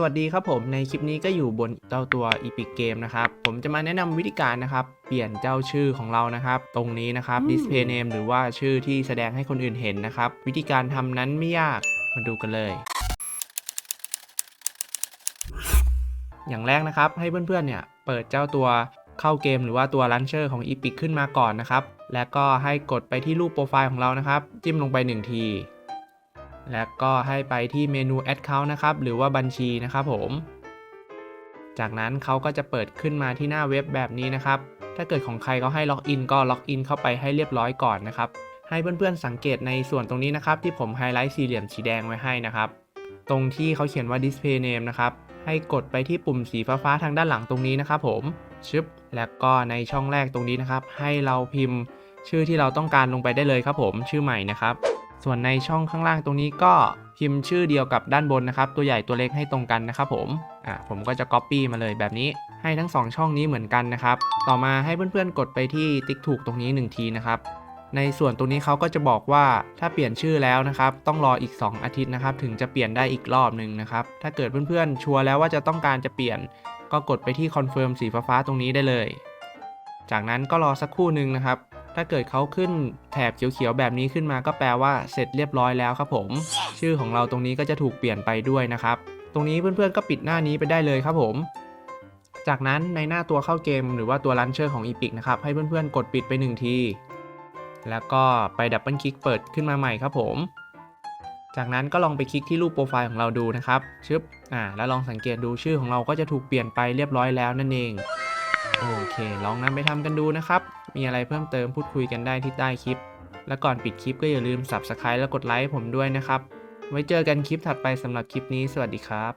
สวัสดีครับผมในคลิปนี้ก็อยู่บนเจ้าตัว Epic Game นะครับ ผมจะมาแนะนำวิธีการนะครับ เปลี่ยนเจ้าชื่อของเรานะครับ ตรงนี้นะครับ display name หรือว่าชื่อที่แสดงให้คนอื่นเห็นนะครับ วิธีการทำนั้นไม่ยากมาดูกันเลย อย่างแรกนะครับ ให้เพื่อนๆเนี่ยเปิดเจ้าตัวเข้าเกมหรือว่าตัว Launcher ของ Epic ขึ้นมาก่อนนะครับ แล้วก็ให้กดไปที่รูปโปรไฟล์ของเรานะครับ จิ้มลงไป 1 ที แล้วก็ให้ไปที่เมนู Account นะครับ หรือว่าบัญชีนะครับผม จากนั้นเขาก็จะเปิดขึ้นมาที่หน้าเว็บแบบนี้นะครับ ถ้าเกิดของใครเขาให้ล็อกอินก็ล็อกอินเข้าไปให้เรียบร้อยก่อนนะครับ ให้เพื่อนๆสังเกตในส่วนตรงนี้นะครับ ที่ผมไฮไลท์สี่เหลี่ยมสีแดงไว้ให้นะครับ ตรงที่เขาเขียนว่า display name นะครับ ให้กดไปที่ปุ่มสีฟ้าๆทางด้านหลังตรงนี้นะครับผม ชึบ แล้วก็ในช่องแรกตรงนี้นะครับ ให้เราพิมพ์ชื่อที่เราต้องการลงไปได้เลยครับผม ชื่อใหม่นะครับ ส่วนในช่องข้างล่างตรงนี้ก็พิมพ์ชื่อเดียวกับด้านบนนะครับ ตัวใหญ่ตัวเล็กให้ตรงกันนะครับผมอ่าผมก็จะ Copy มาเลยแบบนี้ให้ทั้ง 2 ช่องนี้เหมือนกันนะครับ ต่อมาให้เพื่อนๆกดไปที่ติ๊กถูกตรงนี้ 1 ทีนะครับในส่วนตรงนี้เขาก็จะบอกว่าถ้าเปลี่ยนชื่อแล้วนะครับ ต้องรออีก 2 อาทิตย์นะครับ ถึงจะเปลี่ยนได้อีกรอบหนึ่งนะครับ ถ้าเกิดเพื่อนๆ ชัวร์แล้วว่าจะต้องการจะเปลี่ยน ก็กดไปที่คอนเฟิร์มสีฟ้าๆตรงนี้ได้เลย จากนั้นก็รอสักครู่หนึ่งนะครับ ถ้าเกิดเขาขึ้นแถบเขียวๆแบบนี้ขึ้นมาก็แปลว่าเสร็จเรียบร้อยแล้วครับผม ชื่อของเราตรงนี้ก็จะถูกเปลี่ยนไปด้วยนะครับ ตรงนี้เพื่อนๆก็ปิดหน้านี้ไปได้เลยครับผม จากนั้นในหน้าตัวเข้าเกมหรือว่าตัวลันเชอร์ของ Epic นะครับให้เพื่อนๆกดปิดไปหนึ่งที แล้วก็ไปดับเบิลคลิกเปิดขึ้นมาใหม่ครับผม จากนั้นก็ลองไปคลิกที่รูปโปรไฟล์ของเราดูนะครับชึบอ่าแล้วลองสังเกตดูชื่อของเราก็จะถูกเปลี่ยนไปเรียบร้อยแล้วนั่นเองโอเค ลองนำไปทำกันดูนะครับ มีอะไรเพิ่มเติมพูดคุยกันได้ที่ใต้คลิป และก่อนปิดคลิปก็อย่าลืม Subscribe และกดไลค์ผมด้วยนะครับ ไว้เจอกันคลิปถัดไปสำหรับคลิปนี้ สวัสดีครับ